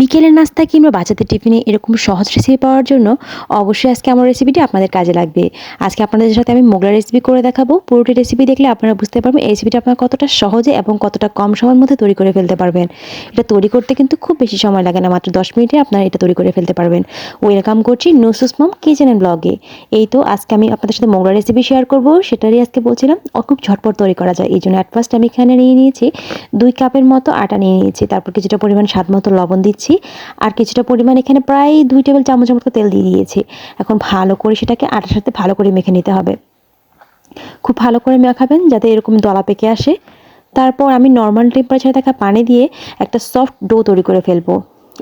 বিকেলের নাস্তা কিংবা বাচ্চাদের টিফিনে এরকম সহজ রেসিপি পাওয়ার জন্য অবশ্যই আজকে আমার রেসিপিটি আপনাদের কাজে লাগবে। আজকে আপনাদের সাথে আমি মোগলা রেসিপি করে দেখাবো। পুরোটি রেসিপি দেখলে আপনারা বুঝতে পারবেন এই রেসিপিটা আপনারা কতটা সহজে এবং কতটা কম সময়ের মধ্যে তৈরি করে ফেলতে পারবেন। এটা তৈরি করতে কিন্তু খুব বেশি সময় লাগে না, মাত্র দশ মিনিটে আপনারা এটা তৈরি করে ফেলতে পারবেন। ওয়েলকাম করছি নুসুস মম কিচেন অ্যান্ড ব্লগে এই তো আজকে আমি আপনাদের সাথে মোগলা রেসিপি শেয়ার করব, সেটারই আজকে বলছিলাম খুব ঝটপট তৈরি করা যায়। এই জন্য অ্যাট ফার্স্ট আমি এখানে নিয়ে নিয়েছি দুই কাপের মতো আটা নিয়ে নিয়েছি, তারপর কিছুটা পরিমাণ স্বাদ মতো লবণ দিচ্ছি। আর কিছুটা পরিমাণ এখানে প্রায় দুই টেবিল চামচের মতো তেল দিয়ে দিয়েছি। এখন ভালো করে সেটাকে আটার সাথে ভালো করে মেখে নিতে হবে। খুব ভালো করে মেখাবেন যাতে এরকম দলা পেকে আসে। তারপর আমি নর্মাল টেম্পারেচারে থাকা পানি দিয়ে একটা সফট ডো তৈরি করে ফেলব।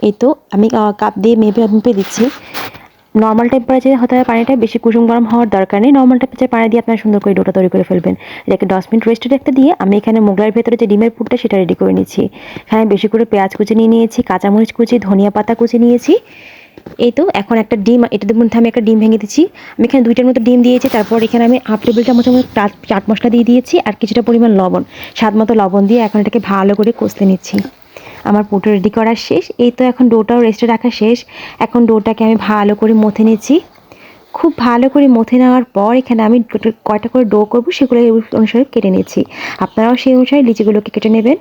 এই তো আমি কাপ দিয়ে মেপে মেপে দিচ্ছি। নর্মাল টেম্পারেচারে হতে হবে পানিটা, বেশি কুসুম গরম হওয়ার দরকার নেই। নর্মাল টেম্পারেচারে পানি দিয়ে আপনারা সুন্দর করে ডোটা তৈরি করে ফেলবেন। এটাকে দশ মিনিট রেস্টে রাখতে দিয়ে আমি এখানে মোগলার ভেতরে যে ডিমের পুরটা সেটা রেডি করে নিচ্ছি। এখানে বেশি করে পেঁয়াজ কুচি নিয়ে নিয়েছি, কাঁচামরিচ কুচি, ধনিয়া পাতা কুচি নিয়েছি। এই তো, এখন একটা ডিম, এটার মধ্যে আমি একটা ডিম ভেঙে দিচ্ছি। আমি এখানে দুইটার মতো ডিম দিয়েছি, তারপর এখানে আমি হাফ টেবিল চামচের মতো চাট মশলা দিয়ে দিয়েছি, আর কিছুটা পরিমাণ লবণ। স্বাদ মতো লবণ দিয়ে এখন এটাকে ভালো করে কষতে নিচ্ছি। আমার পুটো রেডি করা শেষ। এই তো এখন ডোটাও রেস্টে রাখা শেষ। এখন ডোটাকে আমি ভালো করে মথে নিচ্ছি। খুব ভালো করে মথে নেওয়ার পর এখানে আমি কয়টা করে ডো করব সেগুলো অনুসারে কেটে নিচ্ছি। আপনারাও সেই অনুসারে লিচিগুলোকে কেটে নেবেন।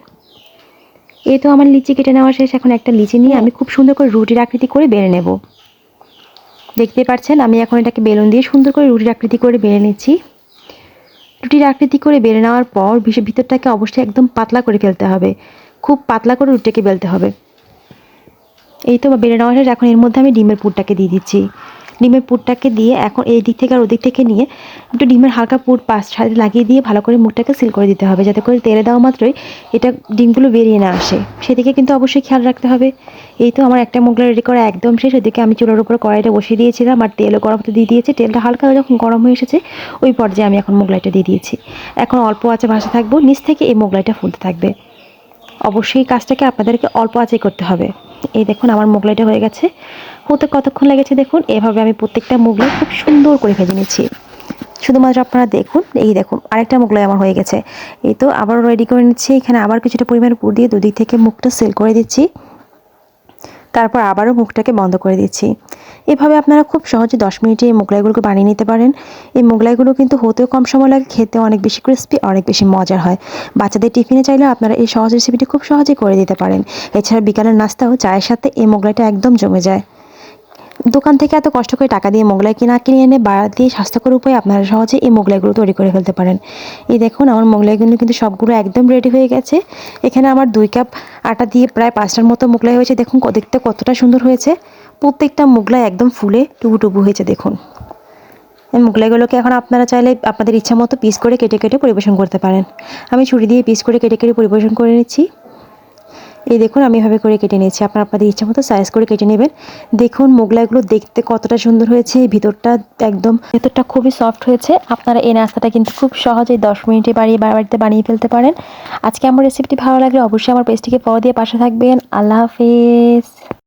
এই তো আমার লিচি কেটে নেওয়া শেষ। এখন একটা লিচি নিয়ে আমি খুব সুন্দর করে রুটির আকৃতি করে বেড়ে নেব। দেখতে পাচ্ছেন, আমি এখন এটাকে বেলুন দিয়ে সুন্দর করে রুটির আকৃতি করে বেড়ে নিচ্ছি। রুটির আকৃতি করে বেড়ে নেওয়ার পর ভিতরটাকে অবশ্যই একদম পাতলা করে ফেলতে হবে। খুব পাতলা করে রুটিটাকে বেলতে হবে। এই তো বেড়ে নেওয়া শেষ, এখন এর মধ্যে আমি ডিমের পুরটাকে দিয়ে দিচ্ছি। ডিমের পুরটাকে দিয়ে এখন এই দিক থেকে আর ওদিক থেকে নিয়ে একটু ডিমের হালকা পুর পাশ সাথে লাগিয়ে দিয়ে ভালো করে মুখটাকে সিল করে দিতে হবে, যাতে করে তেলে দেওয়া মাত্রই এটা ডিমগুলো বেরিয়ে না আসে। সেদিকে কিন্তু অবশ্যই খেয়াল রাখতে হবে। এই তো আমার একটা মোগলা রেডি করা একদম শেষ ওদিকে আমি চুলোর উপর কড়াইটা বসিয়ে দিয়েছিলাম আর তেলও গরম হতে দিয়ে দিয়েছি। তেলটা হালকা যখন গরম হয়ে এসেছে, ওই পর্যায়ে আমি এখন মোগলাইটা দিয়ে দিয়েছি। এখন অল্প আছে ভাসা থাকব, নিচ থেকে এই মোগলাইটা ফুলতে থাকবে। অবশ্যই কাজটাকে আপনাদেরকে অল্প আঁচে করতে হবে। এই দেখুন, আমার মোগলাইটা হয়ে গেছে। হতে কতক্ষণ লেগেছে দেখুন? এভাবে আমি প্রত্যেকটা মোগলাই খুব সুন্দর করে ভেজে নিচ্ছি। শুধুমাত্র আপনারা দেখুন, এই দেখুন, আরেকটা মোগলাই আমার হয়ে গেছে। এই তো আবারও রেডি করে নিচ্ছি। এখানে আবার কিছুটা পরিমাণ পুর দিয়ে দুদিক থেকে মুখটা সেল করে দিচ্ছি। তারপর আবারও মুখটাকে বন্ধ করে দিচ্ছি। এভাবে আপনারা খুব সহজে দশ মিনিটে এই মোগলাইগুলোকে বানিয়ে নিতে পারেন। এই মোগলাইগুলো কিন্তু হতেও কম সময় লাগে খেতে অনেক বেশি ক্রিস্পি অনেক বেশি মজার হয়। বাচ্চাদের টিফিনে চাইলে আপনারা এই সহজ রেসিপিটি খুব সহজেই করে দিতে পারেন। এছাড়া বিকালের নাস্তাও চায়ের সাথে এই মোগলাইটা একদম জমে যায়। দোকান থেকে এত কষ্ট করে টাকা দিয়ে মোগলাই কিনা কিনে এনে বাড়া দিয়ে স্বাস্থ্যকর উপায়ে আপনারা সহজে এই মোগলাইগুলো তৈরি করে ফেলতে পারেন। এই দেখুন, আমার মোগলাইগুলো কিন্তু সবগুলো একদম রেডি হয়ে গেছে। এখানে আমার দুই কাপ আটা দিয়ে প্রায় পাঁচটার মতো মোগলাই হয়েছে। দেখুন দেখতে কতটা সুন্দর হয়েছে। প্রত্যেকটা মোগলাই একদম ফুলে টুবু টুবু হয়েছে, দেখুন। এই মোগলাইগুলোকে এখন আপনারা চাইলে আপনাদের ইচ্ছা মতো পিস করে কেটে কেটে পরিবেশন করতে পারেন। আমি ছুরি দিয়ে পিস করে কেটে কেটে পরিবেশন করে নিচ্ছি। এই দেখুন, আমি এভাবে করে কেটে নিয়েছি। আপনার আপনাদের ইচ্ছা মতো সাইজ করে কেটে নেবেন। দেখুন, মোগলাইগুলো দেখতে কতটা সুন্দর হয়েছে। ভিতরটা একদম, ভেতরটা খুবই সফট হয়েছে। আপনারা এই নাস্তাটা কিন্তু খুব সহজেই দশ মিনিটে বাড়িয়ে বাড়িতে বানিয়ে ফেলতে পারেন। আজকে আমার রেসিপিটি ভালো লাগলে অবশ্যই আমার পেজটিকে ফলো দিয়ে পাশে থাকবেন। আল্লাহ হাফিজ।